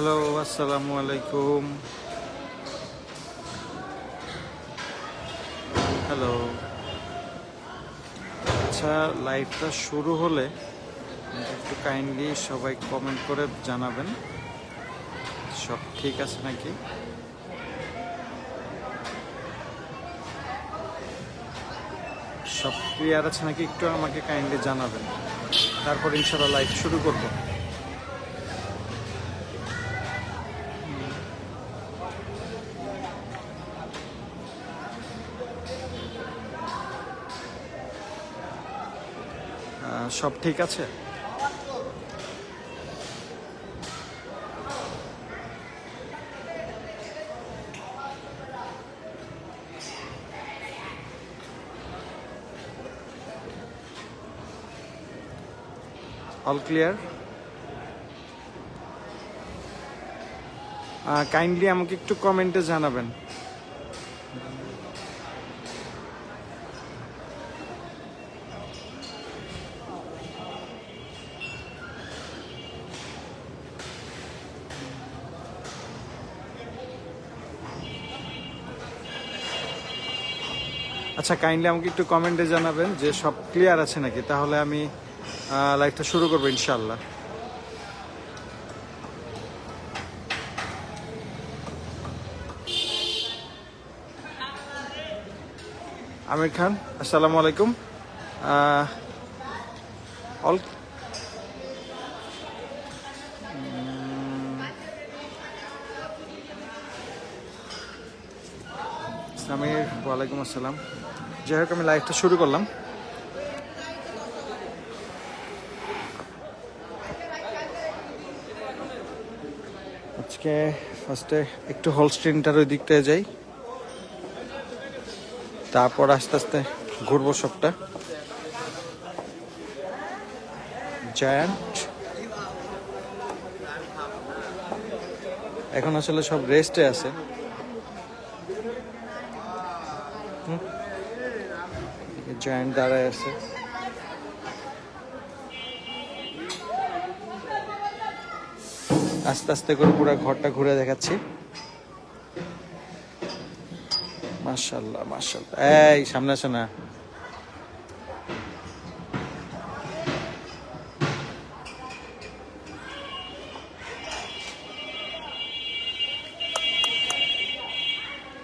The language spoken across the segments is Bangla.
হ্যালো আসসালামু আলাইকুম হ্যালো আচ্ছা লাইভটা শুরু হলে একটু কাইন্ডলি সবাই কমেন্ট করে জানাবেন। সব ঠিক আছে নাকি? সব ক্লিয়ার আছে নাকি? একটু আমাকে কাইন্ডলি জানাবেন। তারপর ইনশাল্লাহ লাইভ শুরু করব। সব ঠিক আছে? অল ক্লিয়ার কাইন্ডলি আমাকে একটু কমেন্টে জানাবেন। আচ্ছা কাইন্ডলি আমাকে একটু কমেন্টে জানাবেন যে সব ক্লিয়ার আছে নাকি? তাহলে আমি লাইভটা শুরু করব ইনশাল্লাহ আমির খান, আসসালামু আলাইকুম। অল সামির, ওয়ালাইকুম আসসালাম। যাই হোক, আমি লাইভটা শুরু করলাম। আজকে ফার্স্টে একটু হোলস্টিনটার ওই দিকটায় যাই। তারপর আস্তে আস্তে ঘুরবো সবটা। জায়ান্ট এখন আসলে সব রেস্টে আছে। জায়ান্ট দাঁড়ায় আছে। আস্তে আস্তে করে পুরো ঘরটা ঘুরে দেখাচ্ছি। মাশাল্লাহ মাশাল্লাহ এই, সামনে আসো না।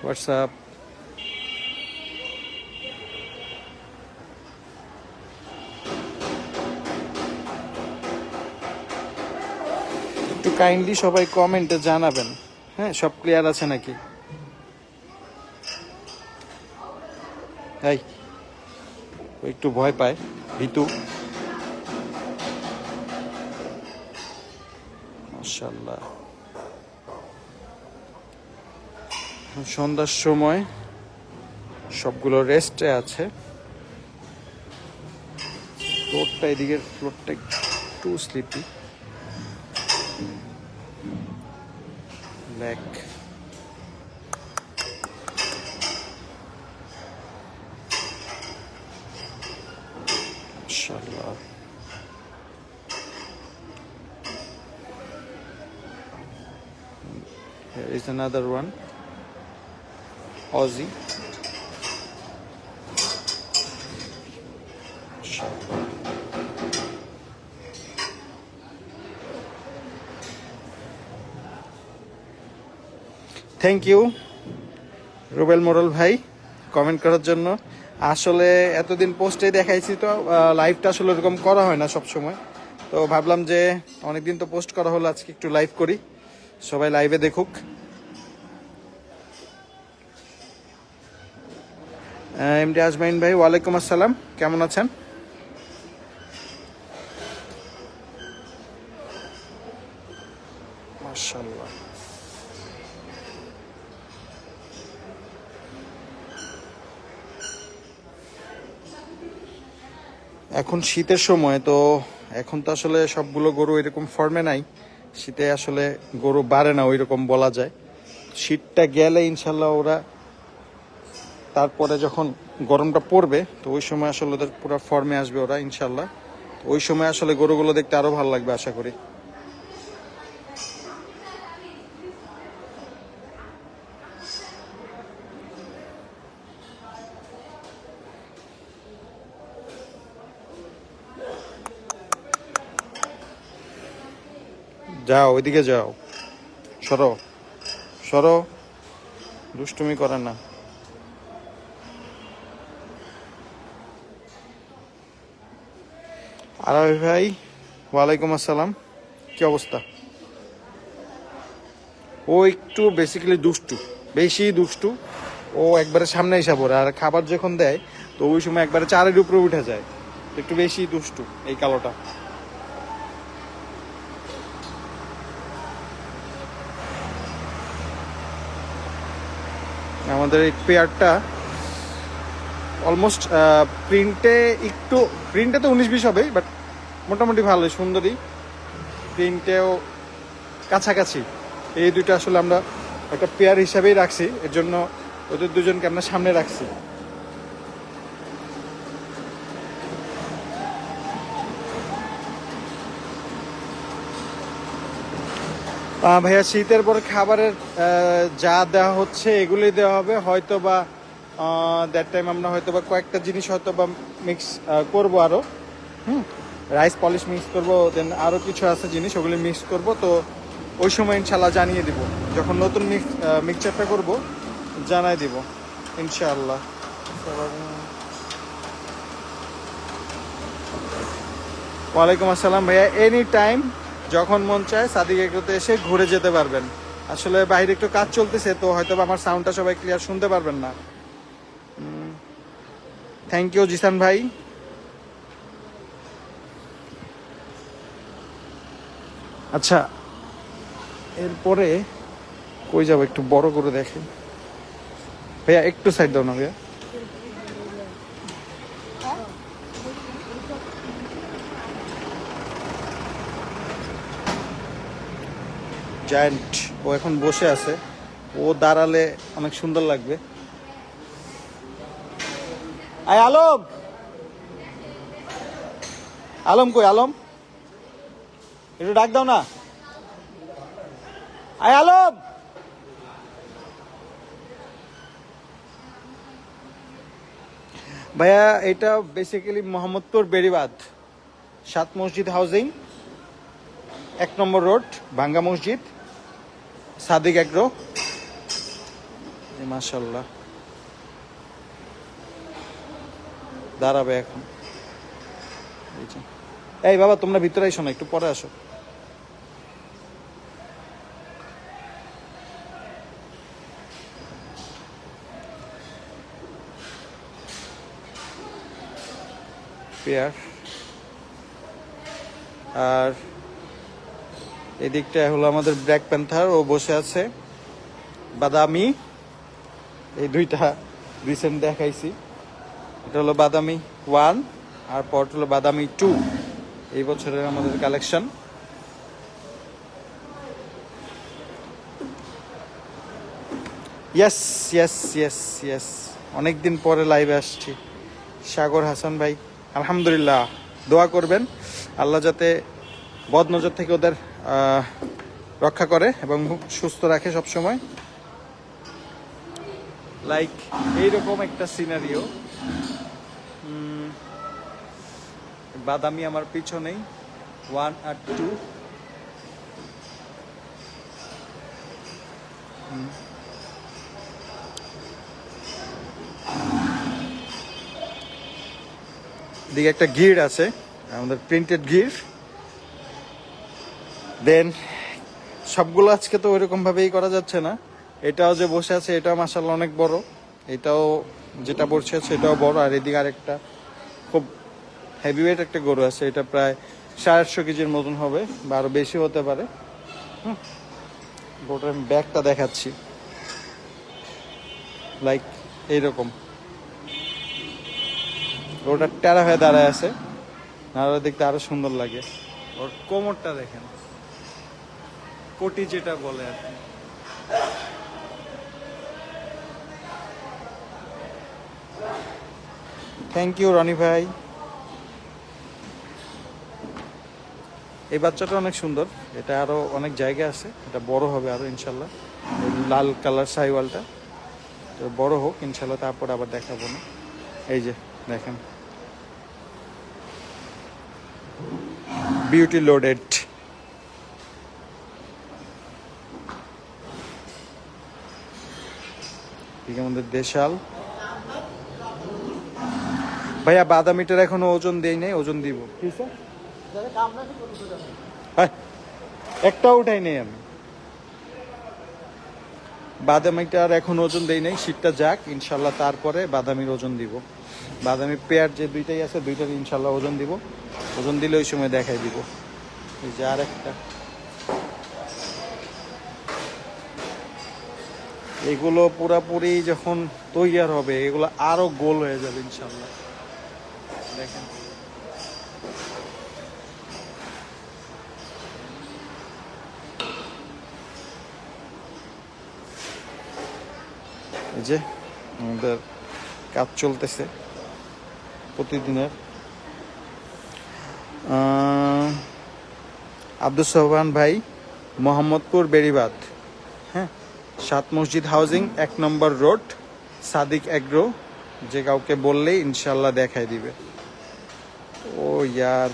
হোয়াটসঅ্যাপ কাইন্ডলি সবাই কমেন্টে জানাবেন। হ্যাঁ সব ক্লিয়ার আছে নাকি? ও একটু ভয় পায়, ভিতু। সন্ধ্যার সময় সবগুলো রেস্টে আছে। ফ্লোরটা এদিকের ফ্লোরটা একটু slippy neck. Inshallah. Here is another one. Aussie. Thank you Rubel Morol ভাই কমেন্ট করার জন্য। আসলে এতদিন পোস্টে দেখাইছি তো লাইভটা আসলে ওরকম করা হয় না সব সময় তো ভাবলাম যে অনেকদিন তো পোস্ট করা হলো, আজকে একটু লাইভ করি। সবাই লাইভে দেখুক। এম এমডি আজমাইন ভাই, ওয়ালাইকুম আসসালাম। কেমন আছেন মাশাল্লাহ এখন শীতের সময়, তো এখন তো আসলে সবগুলো গরু এরকম ফর্মে নাই। শীতে আসলে গরু বাড়ে না ওই রকম বলা যায়। শীতটা গেলে ইনশাল্লাহ ওরা তারপরে যখন গরমটা পড়বে, তো ওই সময় আসলে ওদের পুরো ফর্মে আসবে ওরা ইনশাল্লাহ। ওই সময় আসলে গরুগুলো দেখতে আরও ভালো লাগবে, আশা করি। যাও, ওইদিকে যাও। সরো সরো। দুষ্টুমি করে না। আরবি ভাই, ওয়ালাইকুম আসসালাম। কি অবস্থা? ও একটু বেসিক্যালি দুষ্টু, বেশি দুষ্টু। ও একবারে সামনে এসে পড়ে, আর খাবার যখন দেয়, তো ওই সময় একবারে চারের উপরে উঠে যায়। একটু বেশি দুষ্টু, এই কালোটা। আমাদের এই পেয়ারটা অলমোস্ট প্রিন্টে একটু প্রিন্টে তো উনিশ বিশ হবে বাট মোটামুটি ভালোই সুন্দরী প্রিন্টেও কাছাকাছি। এই দুইটা আসলে আমরা একটা পেয়ার হিসাবেই রাখছি, এর জন্য ওদের দুজনকে আমরা সামনে রাখছি। ভাইয়া, শীতের পর খাবারের যা দেওয়া হচ্ছে এগুলোই দেওয়া হবে। হয়তো বা দ্যাট টাইম আমরা হয়তো বা কয়েকটা জিনিস হয়তো বা মিক্স করব আরও হুম? রাইস পলিশ মিক্স করব দেন আরও কিছু আছে জিনিস, ওগুলি মিক্স করব। তো ওই সময় ইনশাল্লাহ জানিয়ে দিব। যখন নতুন মিক্স মিক্সচারটা করব, জানাই দিব, ইনশাআল্লাহ। ওয়ালাইকুম আসসালাম ভাইয়া এনি টাইম যখন মন চায় সাদিক এগুলোতে এসে ঘুরে যেতে পারবেন। আসলে বাইরে একটু কাজ চলতেছে, তো হয়তো আমার সাউন্ডটা সবাই ক্লিয়ার শুনতে পারবেন না। থ্যাংক ইউ জিসান ভাই। আচ্ছা এরপরে কই যাব? একটু বড় করে দেখে ভাইয়া, একটু সাইড দাও না ভাইয়া। জায়ান্ট, ও এখন বসে আছে। ও দাঁড়ালে অনেক সুন্দর লাগবে। আয় আলম! আলম কই, আলম? একটু ডাক দাও না। আয় আলম! ভাইয়া, এটা বেসিক্যালি মোহাম্মদপুর বেরিবাদ সাত মসজিদ হাউজিং এক নম্বর রোড ভাঙ্গা মসজিদ। সাদিক এগ্রো মাশাল্লাহ দাঁড়াবে এখন। এই বাবা, তোমরা ভিতরে এসো না, একটু পরে আসো। পেয়ার। আর এদিকটা হলো আমাদের ব্ল্যাক প্যান্থার ও বসে আছে। বাদামি, এই দুইটা রিসেন্ট দেখাইছি। এটা হলো বাদামি ওয়ান আর পর হলো বাদামি টু এই বছরের আমাদের collection yes yes yes yes অনেকদিন পরে লাইভে আসছি। সাগর হাসান ভাই, আলহামদুলিল্লাহ। দোয়া করবেন। আল্লাহ যাতে বদনজর থেকে ওদের রক্ষা করে এবং সুস্থ রাখে সব সময় লাইক এইরকম একটা সিনারিও বাদামি আমার পিছনেই। ওয়ান আর টু দিকে একটা গির আছে, আমাদের প্রিন্টেড গির দেন সবগুলো আজকে তো ওইরকম ভাবেই করা যাচ্ছে না। এটাও যে বসে আছে, এটাও মাসাল্লাহ অনেক বড়। এটাও যেটা বসে আছে, এটাও বড়। আর এদিকে আরেকটা খুব হেভি ওয়েট একটা গরু আছে, এটা প্রায় সাড়ে আটশো কেজির মতন হবে বা আরও বেশি হতে পারে। গরুটার আমি ব্যাগটা দেখাচ্ছি। লাইক এইরকম। গরুটা টেরা হয়ে দাঁড়ায় আছে। আর দেখতে আরও সুন্দর লাগে। ওর কোমরটা দেখেন। কোটি যেটা বলে আর কি। থ্যাংক ইউ রনি ভাই। এই বাচ্চাটা অনেক সুন্দর। এটা আরও অনেক জায়গা আছে। এটা বড় হবে আরও, ইনশাল্লাহ। লাল কালার সাইওয়ালটা। তো বড় হোক, ইনশাল্লাহ তারপর আবার দেখাবো না। এই যে, দেখেন। বিউটি লোডেড এদিকে আমাদের দেশাল। ভাইয়া বাদামিটার এখনও ওজন দেই নাই ওজন দিব। হ্যাঁ, একটাও উঠাই নেই আমি। বাদামিটার এখন ওজন দেই নাই শীতটা যাক ইনশাল্লাহ তারপরে বাদামির ওজন দিব। বাদামি পেয়ার যে দুইটাই আছে দুইটার ইনশাল্লাহ ওজন দিব। ওজন দিলে ওই সময় দেখাই দিব। এই যে আর একটা এগুলো পুরাপুরি যখন তৈয়ার হবে, এগুলো আরও গোল হয়ে যাবে ইনশাল্লাহ দেখেন। এই যে আমাদের কাজ চলতেছে প্রতিদিনের। আব্দুল সোহান ভাই, মোহাম্মদপুর বেড়িবাদ সাত মসজিদ হাউজিং, এক নম্বর রোড, সাদিক অ্যাগ্রো যে কাউকে বললেই ইনশাল্লাহ দেখাই দিবে। ও ইয়ার,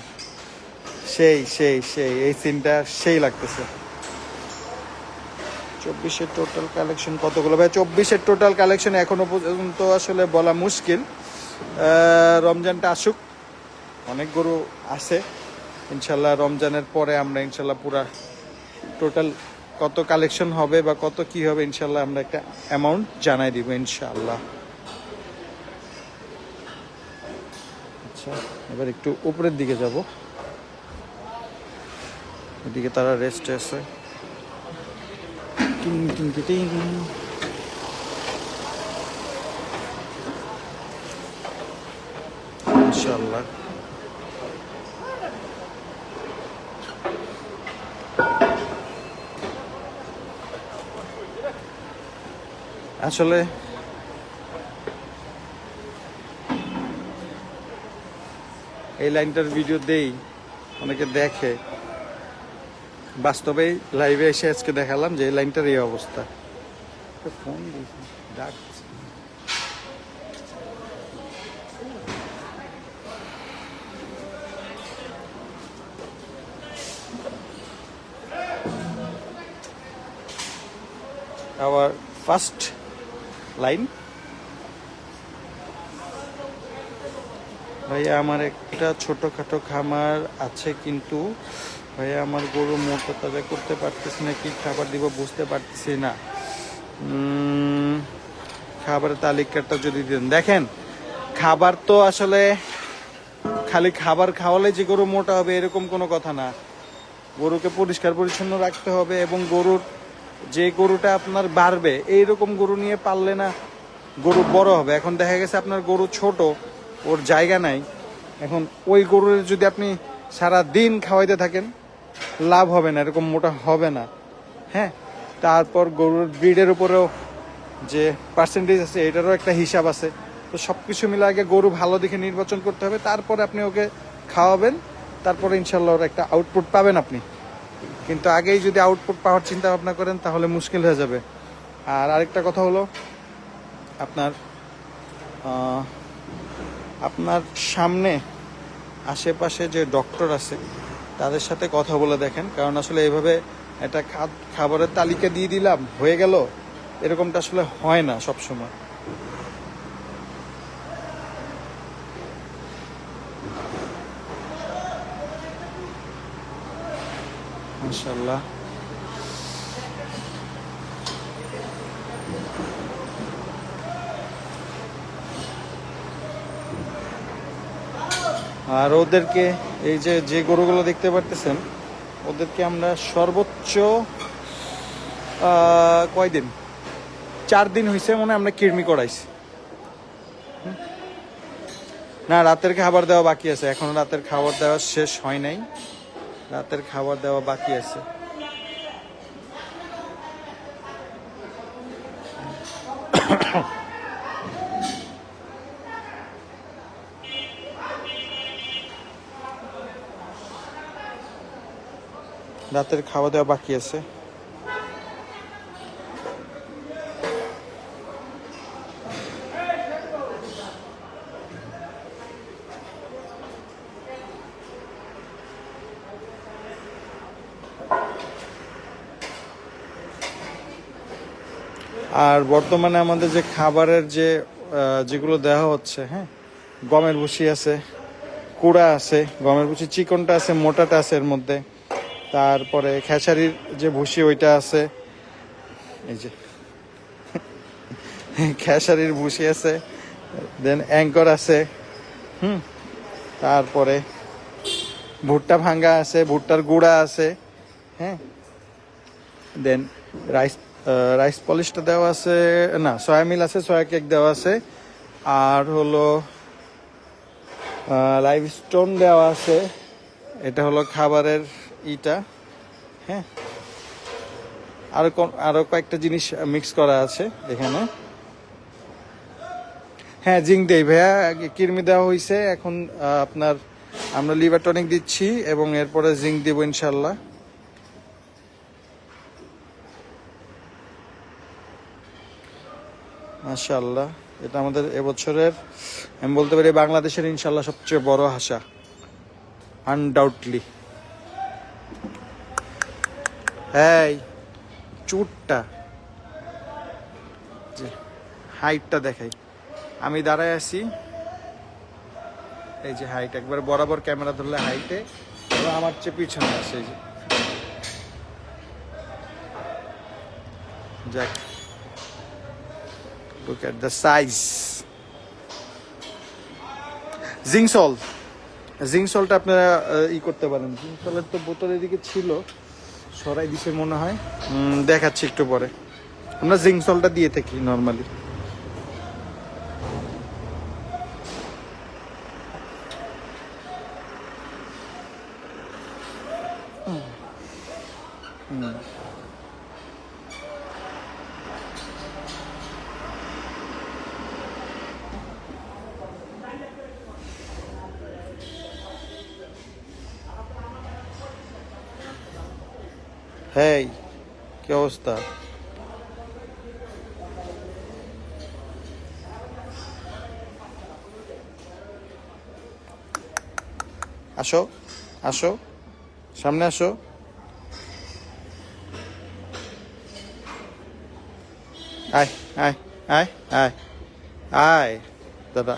সেই সেই সেই, এই সিনটা সেই লাগতেছে। চব্বিশের টোটাল কালেকশন কতগুলো? ভাই, চব্বিশের টোটাল কালেকশন এখনও পর্যন্ত আসলে বলা মুশকিল। রমজানটা আসুক, অনেক গরু আছে। ইনশাল্লাহ রমজানের পরে আমরা ইনশাল্লাহ পুরা টোটাল কত কালেকশন হবে বা কত কি হবে ইনশাল্লাহ আমরা একটা অ্যামাউন্ট জানাই দিব ইনশাল্লাহ আচ্ছা এবার একটু উপরের দিকে যাব। এদিকে তারা রেস্টে আছে। ইনশাল্লাহ আসলে এই লাইনটার ভিডিও দেই অনেকে দেখে। বাস্তবে লাইভে এসে আজকে দেখালাম যে এই লাইনটার এই অবস্থা। ফোন our first line ভাইয়া, আমার একটা ছোটখাটো খামার আছে কিন্তু, ভাইয়া, আমার গরু মোটা তাজা করতে পারতেছি না, কি খাবার দিব বুঝতে পারতেছি না। খাবারের তালিকাটা যদি দেন। দেখেন, খাবার তো আসলে খালি খাবার খাওয়ালে যে গরু মোটা হবে, এরকম কোনো কথা না। গরুকে পরিষ্কার পরিচ্ছন্ন রাখতে হবে এবং গরুর যে গরুটা আপনার বাড়বে, এইরকম গরু নিয়ে পারলে না গরু বড় হবে। এখন দেখা গেছে আপনার গরু ছোট, ওর জায়গা নাই। এখন ওই গরুর যদি আপনি সারা দিন খাওয়াইতে থাকেন, লাভ হবে না, এরকম মোটা হবে না। হ্যাঁ? তারপর গরুর ব্রিডের উপরেও যে পার্সেন্টেজ আছে, এটারও একটা হিসাব আছে। তো সব কিছু মিলে আগে গরু ভালো দেখে নির্বাচন করতে হবে, তারপরে আপনি ওকে খাওয়াবেন, তারপরে ইনশাল্লাহ ওর একটা আউটপুট পাবেন আপনি। কিন্তু আগেই যদি আউটপুট পাওয়ার চিন্তা ভাবনা করেন, তাহলে মুশকিল হয়ে যাবে। আর আরেকটা কথা হলো, আপনার আপনার সামনে আশেপাশে যে ডক্টর আছে, তাদের সাথে কথা বলে দেখেন। কারণ আসলে এইভাবে একটা খাবারের তালিকা দিয়ে দিলাম, হয়ে গেল, এরকমটা আসলে হয় না সব সময় মাশাল্লাহ আর ওদেরকে এই যে যে গরুগুলো দেখতে পারতেছেন, ওদেরকে আমরা সর্বোচ্চ কয়দিন চার দিন হয়েছে মনে আমরা কৃমি করাইছি। না, রাতের খাবার দেওয়া বাকি আছে। এখনও রাতের খাবার দেওয়া শেষ হয় নাই। রাতের খাবার দেওয়া বাকি আছে। রাতের খাওয়া দাওয়া বাকি আছে। আর বর্তমানে আমাদের যে খাবারের যে যেগুলো দেওয়া হচ্ছে হ্যাঁ গমের ভুসি আছে, কুড়া আছে, গমের ভুসি, চিকনটা আছে, মোটাটা আছে এর মধ্যে। তারপরে খেসারির যে ভুসি, ওইটা আছে। এই যে, খেসারির ভুসি আছে, দেন অ্যাঙ্কর আছে, হুম, তারপরে ভুট্টা ভাঙ্গা আছে, ভুট্টার গুঁড়া আছে হ্যাঁ দেন রাইস রাইস পলিশটা দেওয়া আছে, না সয়া মিল আছে সয়া কেক দেওয়া আছে, আর হলো লাইভ স্টোন দেওয়া আছে, এটা হলো খাবারের ইটা হ্যাঁ? আরও কোন- আরও কয়েকটা জিনিস মিক্স করা আছে এখানে। হ্যাঁ জিঙ্ক দেই ভাইয়া কিরমি দেওয়া হয়েছে এখন আপনার আমরা লিভার টনিক দিচ্ছি এবং এরপরে জিঙ্ক দিব ইনশাল্লাহ। মাশাল্লাহ এটা আমাদের এবছরের, আমি বলতে পারি বাংলাদেশের ইনশাল্লাহ সবচেয়ে বড় হাসা। আনডাউটলি এই, চুটটা। হাইটটা দেখাই। আমি দাঁড়ায় আছি। এই যে হাইট একবার বরাবর ক্যামেরা ধরলে হাইটে এবং আমার চেয়ে পিছনে আছে, এই যে। যাক। Look at the size. Zinc Saul zinc সলটা আপনারা ই করতে পারেন। জিঙ্ক সলের তো বোতল এদিকে ছিল। সরাই দিছে মনে হয়। দেখাচ্ছি একটু পরে। আমরা জিঙ্ক সলটা দিয়ে থাকি নর্মালি হেই কি অবস্থা? আসো আসো সামনে আসো। আয় আয় আয় আয় আয় দাদা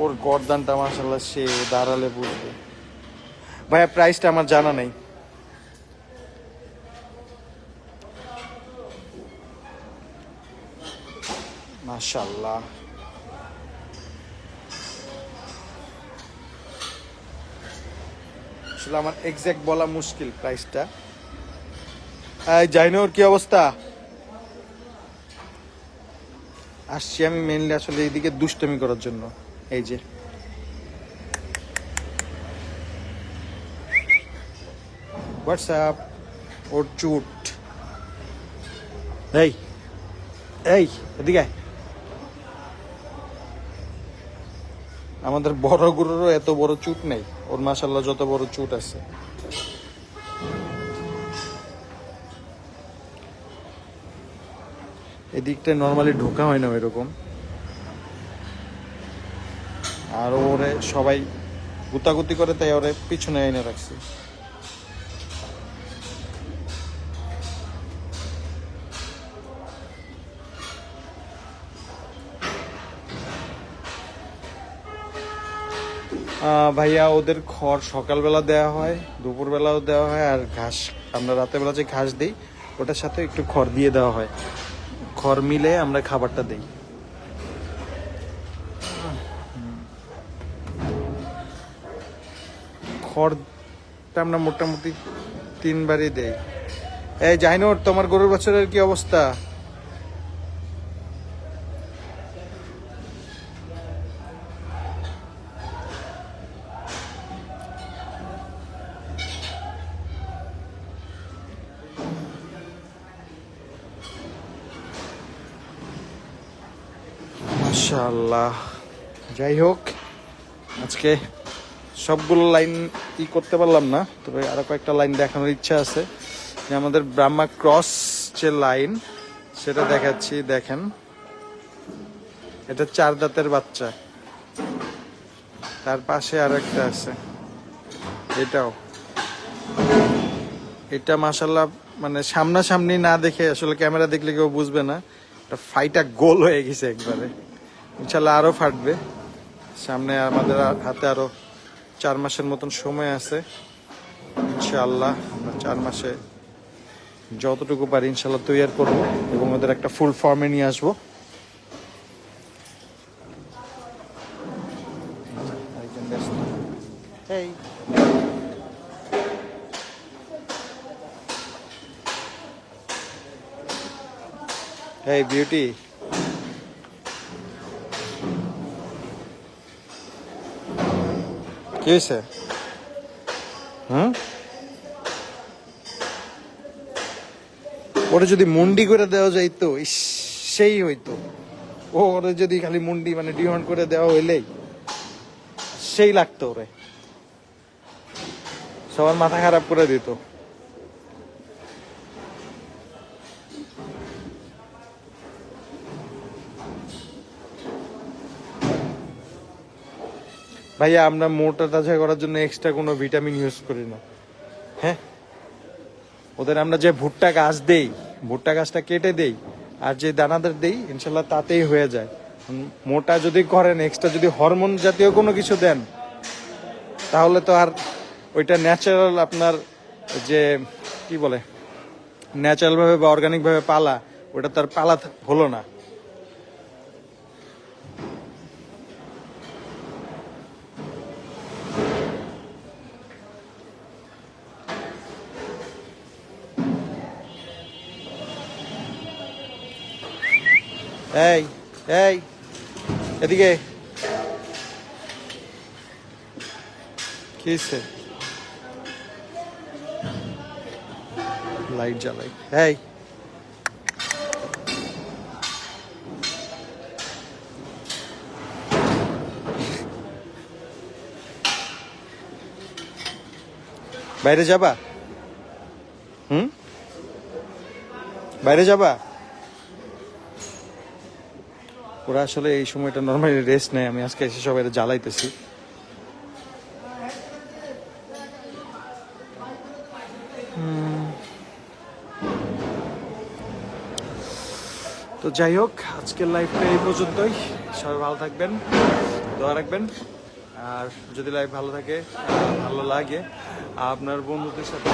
ওর গরদানটা মাসাল্লাহ সে দাঁড়ালে বুঝবে। ভাইয়া প্রাইসটা আমার জানা নেই। মাশাল্লাহ আসলে আমার এক্সাক্ট বলা মুশকিল প্রাইসটা জাইনোর কি অবস্থা? আসছি আমি মেনলি আসলে এইদিকে দুষ্টমি করার জন্য। এই যে। হোয়াটসঅ্যাপ ওর চুট এই এই এদিকে। আমাদের বড় গুরুরও এত বড় চুট নেই। ওর মাসাল্লাহ যত বড় চুট আছে। এদিকটায় নর্মালি ঢোকা হয় না এরকম। আর ওরে সবাই গুতাগুতি করে তাই ওরে পিছনে এনে রাখছি। ভাইয়া, ওদের খড় সকালবেলা দেওয়া হয়, দুপুরবেলাও দেওয়া হয়, আর ঘাস, আমরা রাতের বেলা যে ঘাস দিই, ওটার সাথে একটু খড় দিয়ে দেওয়া হয়। খড় মিলে আমরা খাবারটা দিই। খড়টা আমরা মোটামুটি তিনবারই দেই। এই জাইনোর তোমার গরুর বছরের কি অবস্থা? যাই হোক আজকে সবগুলো লাইন ই করতে পারলাম না, তবে আরও কয়েকটা লাইন দেখানোর ইচ্ছা আছে। যে আমাদের ব্রাহ্মা ক্রস যে লাইন, সেটা দেখাচ্ছি, দেখেন। এটা চার দাঁতের বাচ্চা। তার পাশে আর একটা আছে। এটাও। এটা মাসাল্লাহ মানে সামনাসামনি না দেখে আসলে ক্যামেরা দেখলে কেউ বুঝবে না। এটা ফাইটা গোল হয়ে গেছে একবারে। ইনশাল্লাহ আরও ফাটবে। সামনে আমাদের হাতে আরও চার মাসের মতন সময় আছে ইনশাআল্লাহ আমরা চার মাসে যতটুকু পারি ইনশাল্লাহ তৈরি করব এবং ওদের একটা ফুল ফর্মে নিয়ে আসব। এই Hey, beauty. কি হয়েছে হুম? ওরে যদি মুন্ডি করে দেওয়া যাইতো সেই হইতো। ও, ওরে যদি খালি মুন্ডি মানে ডিমান্ড করে দেওয়া হইলেই, সেই লাগতো ওরে। সবার মাথা খারাপ করে দিত। ভাইয়া, আমরা মোটা তাজা করার জন্য এক্সট্রা কোনো ভিটামিন ইউজ করি না। হ্যাঁ? ওদের আমরা যে ভুট্টা গাছ দেই, ভুট্টা গাছটা কেটে দেই আর যে দানাদার দেই, ইনশাল্লাহ তাতেই হয়ে যায়। মোটা যদি করেন এক্সট্রা যদি হরমোন জাতীয় কোনো কিছু দেন, তাহলে তো আর ওইটা ন্যাচারাল আপনার যে, কি বলে ন্যাচারালভাবে বা অর্গানিকভাবে পালা ওটা তার পালা হলো না। এই এই এদিকে। কি হইছে? লাইট জ্বালাই। এই। বাইরে যাবা? হুম? বাইরে যাবা? ওরা আসলে এই সময়টা নর্মালি রেস্ট নেয়, আমি আজকে এসে সবাই জ্বালাইতেছি। তো যাই হোক, আজকের লাইফটা এই পর্যন্তই। সবাই ভালো থাকবেন, দোয়া রাখবেন। আর যদি লাইফ ভালো থাকে, ভালো লাগে, আপনার বন্ধুদের সাথে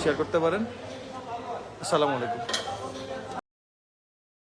শেয়ার করতে পারেন। আসসালামু আলাইকুম।